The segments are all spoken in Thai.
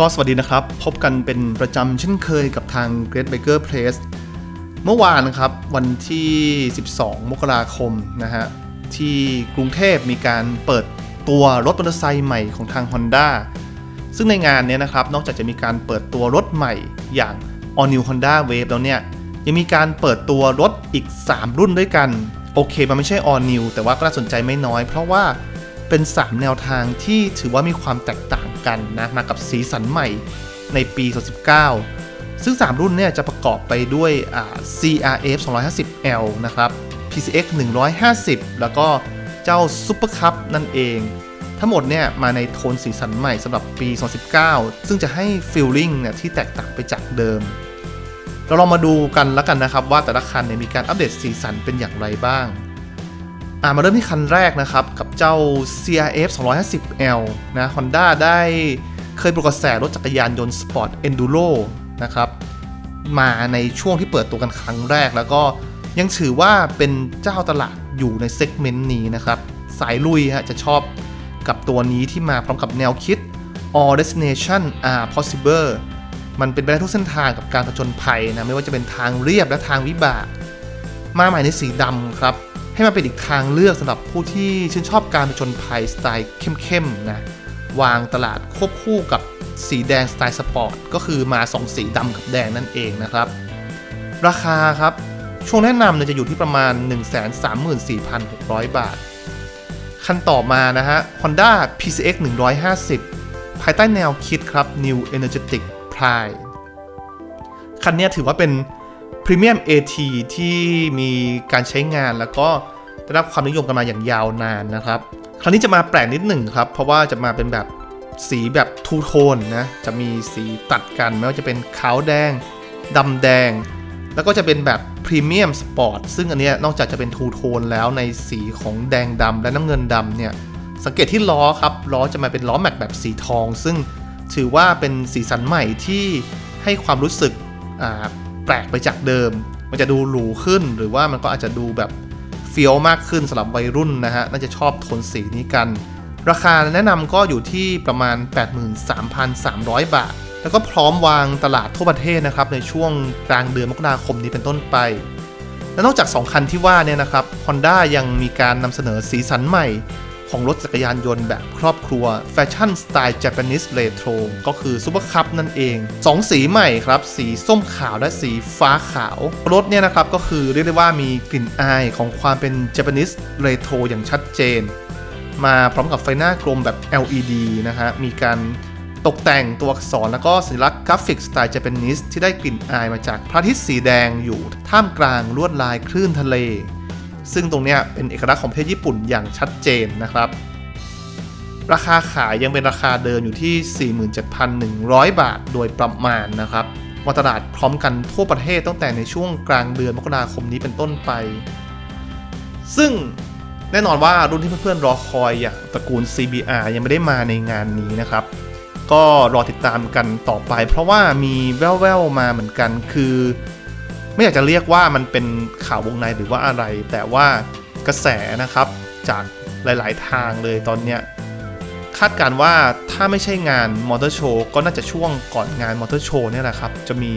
ก็สวัสดีนะครับ พบกันเป็นประจำเช่นเคยกับทาง Great Baker Place เมื่อวานนะครับ วันที่ 12 มกราคมนะฮะ ที่กรุงเทพมีการเปิดตัวรถมอเตอร์ไซค์ใหม่ของทาง Honda ซึ่งในงานเนี้ยนะครับ นอกจากจะมีการเปิดตัวรถใหม่อย่าง All New Honda Wave แล้วเนี่ย ยังมีการเปิดตัวรถอีก 3 รุ่นด้วยกัน โอเค มันไม่ใช่ All New แต่ว่าก็น่าสนใจไม่น้อย เพราะว่า เป็น 3 แนวทางที่ถือว่ามีความแตกต่างกันนะมากับสีสันใหม่ในปี 2019 ซึ่ง 3 รุ่นเนี่ยจะประกอบไปด้วย CRF 250L นะครับ PCX 150 แล้วก็เจ้า Super Cup นั่นเอง ทั้งหมดเนี่ยมาในโทนสีสันใหม่สำหรับปี 2019 ซึ่งจะให้ฟีลลิ่งเนี่ยที่แตกต่างไปจากเดิม เราลองมาดูกันแล้วกันนะครับว่าแต่ละคันเนี่ยมีการอัปเดตสีสันเป็นอย่างไรบ้าง อ่ามาเริ่มที่คันแรกนะครับ กับเจ้า CRF 250L นะ Honda ได้เคยปลุกกระแสรถจักรยานยนต์สปอร์ต Enduro นะครับ มาในช่วงที่เปิดตัวกันครั้งแรก แล้วก็ยังถือว่าเป็นเจ้าตลาดอยู่ในเซกเมนต์นี้นะครับ สายลุยฮะจะชอบกับตัวนี้ที่มาพร้อมกับแนวคิด all destination are possible มันเป็นไปได้ทุกเส้นทางกับการผจญภัยนะ ไม่ว่าจะเป็นทางเรียบและทางวิบาก มาใหม่ในสีดำครับ ให้มันเป็นอีกทางเลือกสำหรับผู้ที่ชื่นชอบการผจญภัยสไตล์เข้มๆนะวางตลาดควบคู่กับสีแดงสไตล์สปอร์ตก็คือมา 2 สีดำกับแดงนั่นเองนะครับ ราคาครับ ช่วงแนะนำเนี่ยจะอยู่ที่ประมาณ 134,600 บาท คันต่อมานะฮะ Honda PCX 150 ภายใต้แนวคิดครับ New Energetic Pride คันนี้ถือว่าเป็น พรีเมียม AT ที่มีการใช้งานแล้วก็ได้รับความนิยมกันมาอย่างยาวนานนะครับ คราวนี้จะมาแปลกนิดหนึ่งครับ เพราะว่าจะมาเป็นแบบสีแบบทูโทนนะ จะมีสีตัดกันไม่ว่าจะเป็นขาวแดงดำแดง แล้วก็จะเป็นแบบพรีเมียมสปอร์ตซึ่งอันนี้นอกจากจะเป็นทูโทนแล้วในสีของแดงดำและน้ำเงินดำเนี่ย สังเกตที่ล้อครับล้อจะมาเป็นล้อแม็กแบบสีทอง ซึ่งถือว่าเป็นสีสันใหม่ที่ให้ความรู้สึกอ่า แปลกไปจากเดิม มันจะดูหรูขึ้น หรือว่ามันก็อาจจะดูแบบเฟี้ยวมากขึ้นสำหรับวัยรุ่นนะฮะ น่าจะชอบโทนสีนี้กัน ราคาแนะนำก็อยู่ที่ประมาณ 83,300 บาท แล้วก็พร้อมวางตลาดทั่วประเทศนะครับ ในช่วงกลางเดือนมกราคมนี้เป็นต้นไป และนอกจาก 2 คันที่ว่าเนี่ยนะครับ Honda ยังมีการนำเสนอสีสันใหม่ ของรถจักรยานยนต์แบบครอบครัวแฟชั่นสไตล์ Japanese Retro ก็คือ Super Cup นั่นเอง 2 สีใหม่ครับ สีส้มขาวและสีฟ้าขาว รถเนี่ยนะครับก็คือเรียกได้ว่ามีกลิ่นอายของความเป็น Japanese Retro อย่างชัดเจน มาพร้อมกับไฟหน้ากลมแบบ LED นะฮะมีการตกแต่งตัวอักษรแล้วก็สัญลักษณ์กราฟิกสไตล์ Japanese ที่ได้กลิ่นอายมาจากพระอาทิตย์สีแดงอยู่ท่ามกลางลวดลายคลื่นทะเล ซึ่งตรงนี้เป็นเอกลักษณ์ของประเทศญี่ปุ่นอย่างชัดเจนนะครับ ราคาขายยังเป็นราคาเดิมอยู่ที่ 47,100 บาทโดยประมาณนะครับวางตลาดพร้อมกันทั่วประเทศตั้งแต่ในช่วงกลางเดือนมกราคมนี้เป็นต้นไป ซึ่งแน่นอนว่ารุ่นที่เพื่อนๆรอคอยอย่างตระกูล CBR ยังไม่ได้มาในงานนี้นะครับ ก็รอติดตามกันต่อไป เพราะว่ามีแว่วๆมาเหมือนกันคือ ไม่อยากจะเรียกว่ามันเป็นข่าววงในหรือว่าอะไร แต่ว่ากระแสนะครับจากหลาย ๆ ทางเลยตอนเนี้ยคาดการณ์ว่าถ้าไม่ใช่งานมอเตอร์โชว์ก็น่าจะช่วงก่อนงานมอเตอร์โชว์เนี่ยแหละครับ จะมี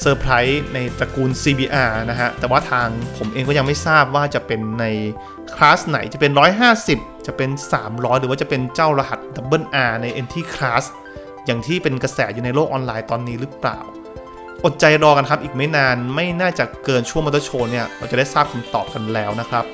เซอร์ไพรส์ในตระกูล CBR นะฮะ แต่ว่าทางผมเองก็ยังไม่ทราบว่าจะเป็นในคลาสไหนจะเป็น 150 จะเป็น 300 หรือว่าจะเป็นเจ้ารหัส Double R ใน NT Class อย่างที่เป็นกระแสอยู่ในโลกออนไลน์ตอนนี้หรือเปล่า อดใจรอกันครับอีกไม่นานไม่น่าจะเกินช่วงมอเตอร์โชว์เนี่ยเราจะได้ทราบคำตอบกันแล้วนะครับ